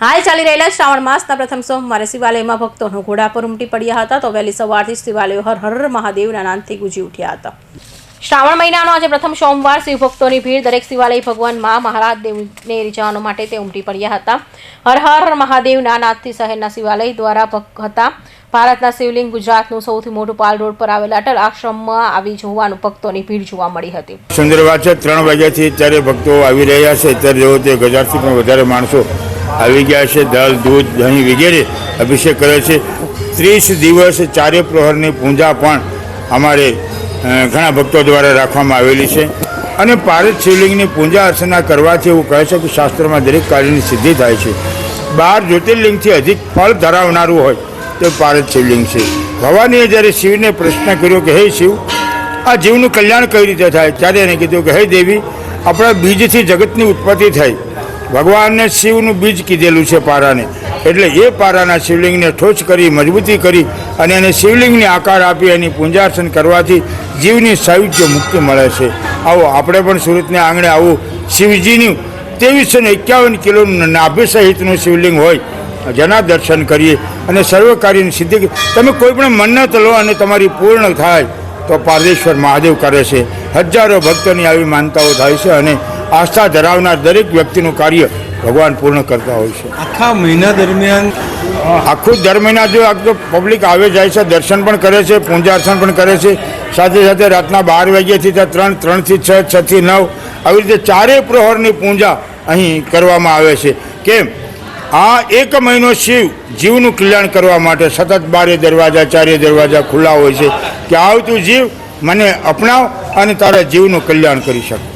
હાલ ચાલી રહેલા શ્રાવણ માસના પ્રથમ સોમવારે શિવાલયમાં ભક્તોનો ઘોડા પર ઉમટી પડ્યા હતા તો વહેલી સવારથી શિવાલયો હર હર મહાદેવના નામથી ગુંજી ઉઠ્યા હતા. શ્રાવણ મહિનાનો આજે પ્રથમ સોમવાર શિવભક્તોની ભીડ દરેક શિવાલય ભગવાન મા મહારાજ દેવને રીઝવવાનો માટે તે ઉમટી પડ્યા હતા. હર હર મહાદેવના નાથથી શહેરના શિવાલય દ્વારા હતા. ભારતના શિવલિંગ ગુજરાતનું સૌથી મોટું પાલ રોડ પર આવેલા અટલ આશ્રમમાં આવી જોવાનું ભક્તોની ભીડ જોવા મળી હતી. સુંદર વાત છે, ત્રણ વાગ્યાથી અત્યારે ભક્તો આવી રહ્યા છે અત્યારે જેવો તે હજારથી પણ વધારે માણસો આવી ગયા છે દલ દૂધ, દહીં વગેરે અભિષેક કરે છે. ત્રીસ દિવસ ચારે પ્રહરની પૂજા પણ અમારે ઘણા ભક્તો દ્વારા રાખવામાં આવેલી છે. અને પારદ શિવલિંગની પૂજા અર્ચના કરવાથી એવું કહે છે કે શાસ્ત્રમાં દરેક કાર્યની સિદ્ધિ થાય છે. બાર જ્યોતિર્લિંગથી અધિક ફળ ધરાવનારું હોય તો પારદ શિવલિંગ છે. ભવાનીએ જ્યારે શિવને પ્રશ્ન કર્યો કે, હે શિવ, આ જીવનું કલ્યાણ કઈ રીતે થાય? ત્યારે એને કીધું કે, હે દેવી, આપણા બીજથી જગતની ઉત્પત્તિ થઈ. ભગવાનને શિવનું બીજ કીધેલું છે પારાને. એટલે એ પારાના શિવલિંગને ઠોચ કરી, મજબૂતી કરી અને એને શિવલિંગને આકાર આપી એની પૂંજાર્ચન કરવાથી જીવની સાયુજ્ય મુક્તિ મળે છે. આવો, આપણે પણ સુરતને આંગણે આવું. શિવજીનું ત્રેવીસો ને એકાવન કિલો નાભી સહિતનું શિવલિંગ હોય, જેના દર્શન કરીએ અને સર્વ કાર્યની સિદ્ધિ તમે કોઈ પણ મન્નત લો અને તમારી પૂર્ણ થાય, તો પારદેશ્વર મહાદેવ કરે છે. હજારો ભક્તોની આવી માનતાઓ થાય છે અને આસ્થા ધરાવનાર દરેક વ્યક્તિનું કાર્ય ભગવાન પૂર્ણ કરતા હોય છે. આખા મહિના દરમિયાન આખું દર મહિના જો પબ્લિક આવે જાય છે દર્શન પણ કરે છે પૂજા અર્ચન પણ કરે છે સાથે સાથે રાતના બાર વાગ્યાથી ત્યાં ત્રણ ત્રણથી છ છથી નવ આવી રીતે ચારેય પ્રહરની પૂજા અહીં કરવામાં આવે છે. કેમ? આ એક મહિનો શિવ જીવનું કલ્યાણ કરવા માટે સતત બારે દરવાજા ચારે દરવાજા ખુલ્લા હોય છે. કે આવતું જીવ મને અપનાવ અને તારા જીવનું કલ્યાણ કરી શકે.